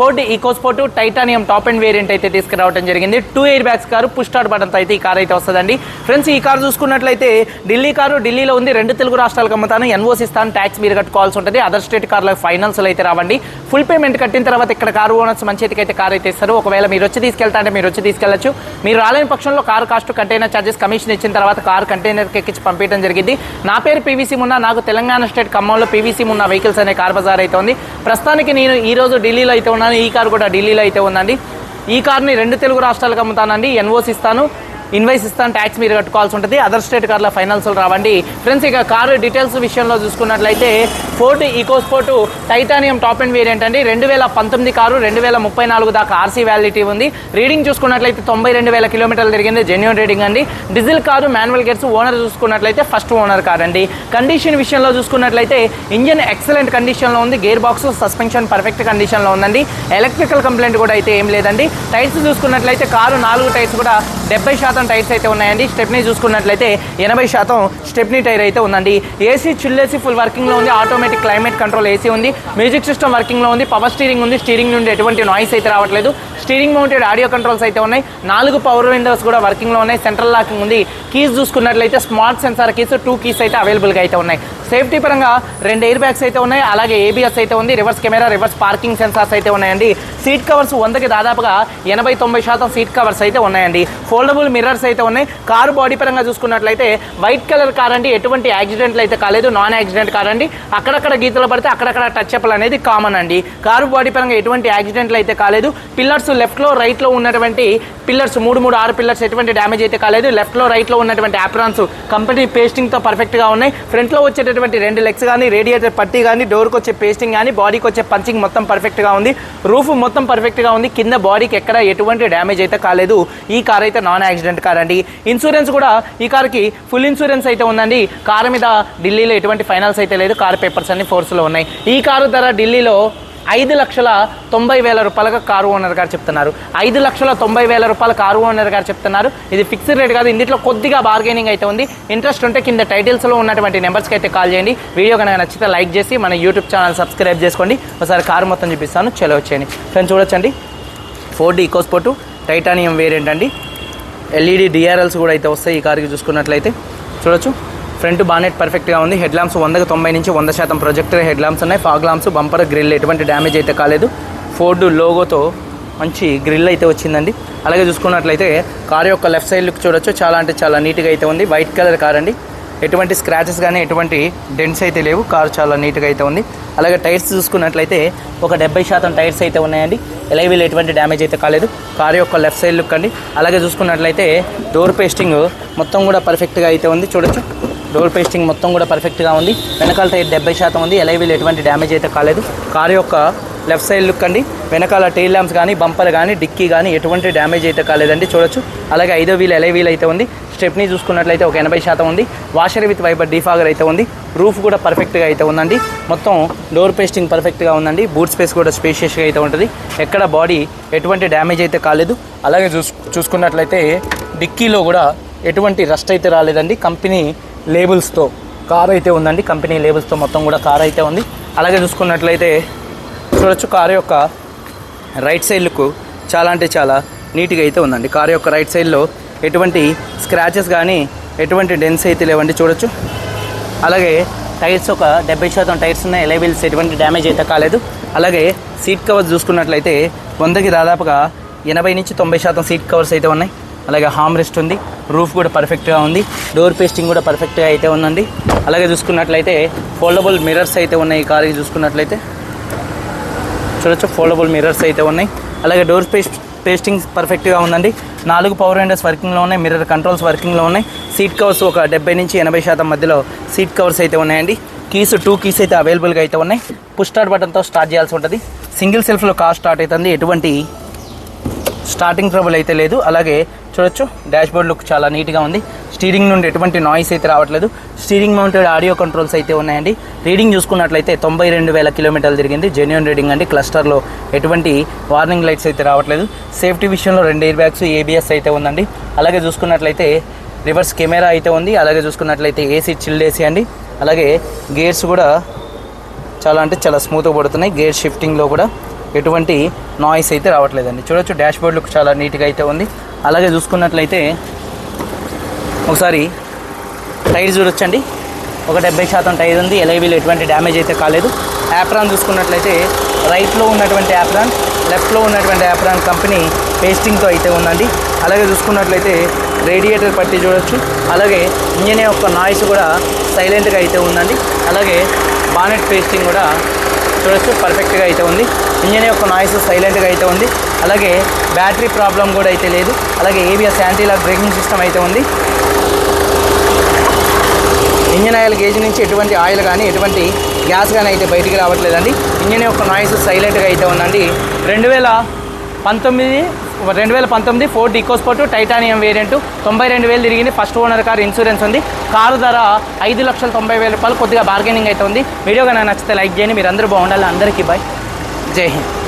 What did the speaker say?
Ford EcoSport Titanium top and variant అయితే తీసుకురావడం జరిగింది. Two air bags car push start బటన్తో అయితే ఈ కార్ అయితే వస్తుందండి. ఫ్రెండ్స్ ఈ కారు చూసుకున్నట్లయితే ఢిల్లీ కారు ఢిల్లీలో ఉంది. రెండు తెలుగు రాష్ట్రాలకు అమ్ముతాను. ఎన్ఓసి ఇస్తాను ట్యాక్స్ మీరు కట్టుకోవాల్సి ఉంటుంది. అదర్ స్టేట్ కార్లకు ఫైనాన్స్లో అయితే రావండి. ఫుల్ పేమెంట్ కట్టిన తర్వాత ఇక్కడ కారు ఓనర్స్ మంచి అయితే కార్ అయితే ఇస్తారు. ఒకవేళ మీరు వచ్చి తీసుకెళ్తా అంటే మీరు వచ్చి తీసుకెళ్ళొచ్చు మీరు రాలేని పక్షంలో car cost container charges commission ఇచ్చిన తర్వాత కార్ కంటైనర్కి ఎక్కించి పంపించడం జరిగింది. నా పేరు పీవీసీ మున్నా. నాకు తెలంగాణ స్టేట్ ఖమ్మంలో పీవీసీ మున్నా వెహికల్స్ అనే కార్ బజార్ అయితే ఉంది. ప్రస్తుతానికి నేను ఈ రోజు ఢిల్లీలో అయితే ఉన్నాను. ఈ కార్ కూడా ఢిల్లీలో అయితే ఉందండి. ఈ కార్ని రెండు తెలుగు రాష్ట్రాలకు అమ్ముతానండి. ఎన్ఓసి ఇస్తాను. ఇన్వైస్ ఇస్తాను ట్యాక్స్ మీరు కట్టుకోవాల్సి ఉంటుంది. అదర్ స్టేట్ కార్ల ఫైనాన్స్ రావండి. ఫ్రెండ్స్ ఇక కారు డీటెయిల్స్ విషయంలో చూసుకున్నట్లయితే Ford EcoSport Titanium top and variant అండి. రెండు వేల పంతొమ్మిది కారు రెండు వేల ముప్పై నాలుగు దాకా ఆర్సీ వ్యాలిడిటీ ఉంది. రీడింగ్ చూసుకున్నట్లయితే తొంభై రెండు వేల కిలోమీటర్లు తిరిగింది. జెన్యున్ రీడింగ్ అండి. Diesel car manual gears owner చూసుకున్నట్లయితే ఫస్ట్ ఓనర్ కార్ అండి కండిషన్ విషయంలో చూసుకున్నట్లయితే ఇంజన్ ఎక్సలెంట్ కండిషన్లో ఉంది. గేర్ బాక్స్ సస్పెన్షన్ పర్ఫెక్ట్ కండిషన్లో ఉందండి. ఎలక్ట్రికల్ కంప్లైంట్ కూడా అయితే ఏం లేదండి. టైర్స్ చూసుకున్నట్లయితే కారు నాలుగు టైర్స్ కూడా డెబ్బై శాతం టైర్స్ అయితే ఉన్నాయండి. స్టెప్నీ చూసుకున్నట్లయితే ఎనభై శాతం స్టెప్నీ టైర్ అయితే ఉందండి. ఏసీ చిల్లేసి ఫుల్ వర్కింగ్లో ఉంది. ఆటోమేటిక్ క్లైమేట్ కంట్రోల్ ఏసీ ఉంది. మ్యూజిక్ సిస్టమ్ వర్కింగ్లో ఉంది. పవర్ స్టీరింగ్ ఉంది. స్టీరింగ్ నుండి ఎటువంటి నాయిస్ అయితే రావట్లేదు. స్టీరింగ్ మౌంటెడ్ ఆడియో కంట్రోల్స్ అయితే ఉన్నాయి. నాలుగు పవర్ విండోస్ కూడా వర్కింగ్లో ఉన్నాయి. సెంట్రల్ లాకింగ్ ఉంది. కీస్ చూసుకున్నట్లయితే smart sensor keys two keys అయితే అవైలబుల్గా అయితే ఉన్నాయి. సేఫ్టీ పరంగా రెండు ఎయిర్ బ్యాగ్స్ అయితే ఉన్నాయి. అలాగే ఏబిఎస్ అయితే ఉంది. Reverse camera reverse parking sensors అయితే ఉన్నాయండి. సీట్ కవర్స్ వందకి దాదాపుగా ఎనభై తొంభై శాతం సీట్ కవర్స్ అయితే ఉన్నాయండి. ఫోల్డబుల్ మిర్రర్స్ అయితే ఉన్నాయి. కారు బాడీ పరంగా చూసుకున్నట్లయితే వైట్ కలర్ కార్ అండి. ఎటువంటి యాక్సిడెంట్లు అయితే కాలేదు. నాన్ యాక్సిడెంట్ కార్ అండి. అక్కడక్కడ గీతలు పడితే అక్కడక్కడ టచ్ అప్లు అనేది కామన్ అండి. కారు బాడీ పరంగా ఎటువంటి యాక్సిడెంట్లు అయితే కాలేదు. పిల్లర్స్ లెఫ్ట్లో రైట్లో ఉన్నటువంటి పిల్లర్స్ మూడు మూడు ఆరు పిల్లర్స్ ఎటువంటి డ్యామేజ్ అయితే కాలేదు. లెఫ్ట్లో రైట్లో ఉన్నటువంటి యాప్రాన్స్ కంపెనీ పేస్టింగ్తో పర్ఫెక్ట్గా ఉన్నాయి. ఫ్రంట్లో వచ్చేటటువంటి రెండు లెగ్స్ కానీ రేడియేటర్ పట్టి కానీ డోర్కి వచ్చే పేస్టింగ్ కానీ బాడీకి వచ్చే పంచింగ్ మొత్తం పర్ఫెక్ట్గా ఉంది. రూఫ్ మొత్తం మొత్తం పర్ఫెక్ట్గా ఉంది. కింద బాడీకి ఎక్కడ ఎటువంటి డ్యామేజ్ అయితే కాలేదు. ఈ కార్ అయితే నాన్ యాక్సిడెంట్ కార్ అండి. ఇన్సూరెన్స్ కూడా ఈ కార్కి ఫుల్ ఇన్సూరెన్స్ అయితే ఉందండి. కారు మీద ఢిల్లీలో ఎటువంటి ఫైనాన్స్ అయితే లేదు. కార్ పేపర్స్ అన్ని ఫోర్స్లో ఉన్నాయి. ఈ కారు ధర ఢిల్లీలో ఐదు లక్షల తొంభై వేల రూపాయలుగా కారు ఓనర్ గారు చెప్తున్నారు. ఐదు లక్షల తొంభై వేల రూపాయల కారు ఓనర్ గారు చెప్తున్నారు. ఇది ఫిక్స్డ్ రేట్ కాదు ఇందులో కొద్దిగా బార్గెనింగ్ అయితే ఉంది. ఇంట్రెస్ట్ ఉంటే కింద టైటిల్స్లో ఉన్నటువంటి నెంబర్స్కి అయితే కాల్ చేయండి. వీడియో కనుక నచ్చితే లైక్ చేసి మన యూట్యూబ్ ఛానల్ సబ్స్క్రైబ్ చేసుకోండి. ఒకసారి కారు మొత్తం చూపిస్తాను చలో వచ్చేయండి. ఫ్రెండ్స్ చూడొచ్చండి. ఫోర్డ్ ఈకోస్పోర్టు టైటానియం వేరియంట్ అండి. ఎల్ఈడి డిఆర్ఎల్స్ కూడా అయితే వస్తాయి ఈ కార్కి చూసుకున్నట్లయితే. చూడొచ్చు. ఫ్రంట్ బానెట్ పర్ఫెక్ట్గా ఉంది. హెడ్ ల్యాంప్స్ వందకు తొంభై నుంచి వంద శాతం ప్రొజెక్టర్ హెడ్ ల్యాంప్స్ ఉన్నాయి. ఫాగ్ ల్యాంప్స్ బంపర్ గ్రిల్ ఎటువంటి డ్యామేజ్ అయితే కాలేదు. ఫోర్డ్ లోగోతో మంచి గ్రిల్ అయితే వచ్చిందండి. అలాగే చూసుకున్నట్లయితే కార్ యొక్క లెఫ్ట్ సైడ్ లుక్ చూడొచ్చు. చాలా అంటే చాలా నీట్గా అయితే ఉంది. వైట్ కలర్ కార్ అండి. ఎటువంటి స్క్రాచెస్ కానీ ఎటువంటి డెంట్స్ అయితే లేవు. కారు చాలా నీట్గా అయితే ఉంది. అలాగే టైర్స్ చూసుకున్నట్లయితే ఒక డెబ్బై శాతం టైర్స్ అయితే ఉన్నాయండి. ఎలైవీలు ఎటువంటి డ్యామేజ్ అయితే కాలేదు. కారు యొక్క లెఫ్ట్ సైడ్ లుక్ అండి. అలాగే చూసుకున్నట్లయితే డోర్ పేస్టింగ్ మొత్తం కూడా పర్ఫెక్ట్గా అయితే ఉంది. చూడొచ్చు. డోర్ పేస్టింగ్ మొత్తం కూడా పర్ఫెక్ట్గా ఉంది. వెనకాల టైర్ డెబ్బై శాతం ఉంది. ఎలైవీలు ఎటువంటి డ్యామేజ్ అయితే కాలేదు. కారు యొక్క లెఫ్ట్ సైడ్ లుక్ అండి. వెనకాల టైల్ ల్యాంప్స్ కానీ బంపర్ కానీ డిక్కీ కానీ ఎటువంటి డ్యామేజ్ అయితే కాలేదండి. చూడొచ్చు. అలాగే ఐదో వీల్ ఎలై వీల్ అయితే ఉంది. స్టెప్ని చూసుకున్నట్లయితే ఒక ఎనభై శాతం ఉంది. వాషర్ విత్ వైపర్ డీఫాగర్ అయితే ఉంది. రూఫ్ కూడా పర్ఫెక్ట్గా అయితే ఉందండి. మొత్తం డోర్ పేస్టింగ్ పర్ఫెక్ట్గా ఉందండి. బూట్ స్పేస్ కూడా స్పేషియస్గా అయితే ఉంటుంది. ఎక్కడ బాడీ ఎటువంటి డ్యామేజ్ అయితే కాలేదు. అలాగే చూస్ చూసుకున్నట్లయితే డిక్కీలో కూడా ఎటువంటి రస్ట్ అయితే రాలేదండి. కంపెనీ లేబుల్స్తో కార్ అయితే ఉందండి. కంపెనీ లేబుల్స్తో మొత్తం కూడా కార్ అయితే ఉంది. అలాగే చూసుకున్నట్లయితే చూడొచ్చు కారు యొక్క రైట్ సైడ్కు చాలా అంటే చాలా నీట్గా అయితే ఉందండి. కారు యొక్క రైట్ సైడ్లో ఎటువంటి స్క్రాచెస్ కానీ ఎటువంటి డెన్స్ అయితే లేవండి. చూడొచ్చు. అలాగే టైర్స్ ఒక డెబ్బై శాతం టైర్స్ ఉన్నాయి. ఎలైబిల్స్ ఎటువంటి డ్యామేజ్ అయితే కాలేదు. అలాగే సీట్ కవర్స్ చూసుకున్నట్లయితే వందకి దాదాపుగా ఎనభై నుంచి తొంభై శాతం సీట్ కవర్స్ అయితే ఉన్నాయి. అలాగే హామ్ రెస్ట్ ఉంది రూఫ్ కూడా పర్ఫెక్ట్గా ఉంది డోర్ పేస్టింగ్ కూడా పర్ఫెక్ట్గా అయితే ఉందండి. అలాగే చూసుకున్నట్లయితే ఫోల్డబుల్ మిర్రర్స్ అయితే ఉన్నాయి ఈ కార్కి చూసుకున్నట్లయితే. చూడొచ్చు ఫోల్డబుల్ మిర్రర్స్ అయితే ఉన్నాయి. అలాగే డోర్ పేస్ట్ పేస్టింగ్ పర్ఫెక్ట్గా ఉందండి. నాలుగు పవర్ విండోస్ వర్కింగ్లో ఉన్నాయి మిర్రర్ కంట్రోల్స్ వర్కింగ్లో ఉన్నాయి. సీట్ కవర్స్ ఒక డెబ్బై నుంచి ఎనభై శాతం మధ్యలో సీట్ కవర్స్ అయితే ఉన్నాయండి. కీస్ టూ కీస్ అయితే అవైలబుల్గా అయితే ఉన్నాయి. పుష్ స్టార్ట్ బటన్తో స్టార్ట్ చేయాల్సి ఉంటుంది. సింగిల్ సెల్ఫ్లో కార్ స్టార్ట్ అవుతుంది. ఎటువంటి స్టార్టింగ్ ట్రబుల్ అయితే లేదు. అలాగే చూడొచ్చు. డాష్ బోర్డ్ లుక్ చాలా నీట్గా ఉంది. స్టీరింగ్ నుండి ఎటువంటి నాయిస్ అయితే రావట్లేదు. స్టీరింగ్ మౌంటెడ్ ఆడియో కంట్రోల్స్ అయితే ఉన్నాయండి. రీడింగ్ చూసుకున్నట్లయితే తొంభై రెండు వేల కిలోమీటర్లు తిరిగింది. జెన్యున్ రీడింగ్ అండి. క్లస్టర్లో ఎటువంటి వార్నింగ్ లైట్స్ అయితే రావట్లేదు. సేఫ్టీ విషయంలో రెండు ఎయిర్ బ్యాగ్స్ ఏబిఎస్ అయితే ఉందండి. అలాగే చూసుకున్నట్లయితే రివర్స్ కెమెరా అయితే ఉంది. అలాగే చూసుకున్నట్లయితే ఏసీ చిల్డ్ ఏసీ అండి. అలాగే గేర్స్ కూడా చాలా అంటే చాలా స్మూత్గా పడుతున్నాయి. గేర్ షిఫ్టింగ్లో కూడా ఎటువంటి నాయిస్ అయితే రావట్లేదండి. చూడొచ్చు డాష్ బోర్డ్ లుక్ చాలా నీట్గా అయితే ఉంది. అలాగే చూసుకున్నట్లయితే ఒకసారి టైర్ చూడొచ్చండి. ఒక డెబ్బై శాతం టైర్ ఉంది. ఎలైవీలు ఎటువంటి డ్యామేజ్ అయితే కాలేదు. యాప్రాన్ చూసుకున్నట్లయితే రైట్లో ఉన్నటువంటి యాప్రాన్ లెఫ్ట్లో ఉన్నటువంటి యాప్రాన్ కంపెనీ పేస్టింగ్తో అయితే ఉందండి. అలాగే చూసుకున్నట్లయితే రేడియేటర్ పట్టి చూడొచ్చు. అలాగే ఇంజన్ యొక్క నాయిస్ కూడా సైలెంట్గా అయితే ఉందండి. అలాగే బానెట్ పేస్టింగ్ కూడా చూడొచ్చు పర్ఫెక్ట్గా అయితే ఉంది. ఇంజన్ యొక్క నాయిస్ సైలెంట్గా అయితే ఉంది. అలాగే బ్యాటరీ ప్రాబ్లం కూడా అయితే లేదు. అలాగే ABS anti lock braking system అయితే ఉంది. ఇంజన్ ఆయిల్ గేజ్ నుంచి ఎటువంటి ఆయిల్ కానీ ఎటువంటి గ్యాస్ కానీ అయితే బయటికి రావట్లేదండి. ఇంజన్ యొక్క నాయిస్ సైలెంట్గా అయితే ఉందండి. రెండు వేల పంతొమ్మిది రెండు వేల పంతొమ్మిది ఫోర్డ్ ఈకోస్పోర్ట్ టైటానియం వేరియంట్ తొంభై రెండు వేలు తిరిగింది. ఫస్ట్ ఓనర్ కార్ ఇన్సూరెన్స్ ఉంది. కారు ధర ఐదు లక్షల తొంభై వేల రూపాయలు కొద్దిగా బార్గెనింగ్ అయితే ఉంది. వీడియో కానీ నచ్చితే లైక్ చేయండి. మీరు అందరూ బాగుండాలి. అందరికీ బాయ్ జై హింద్.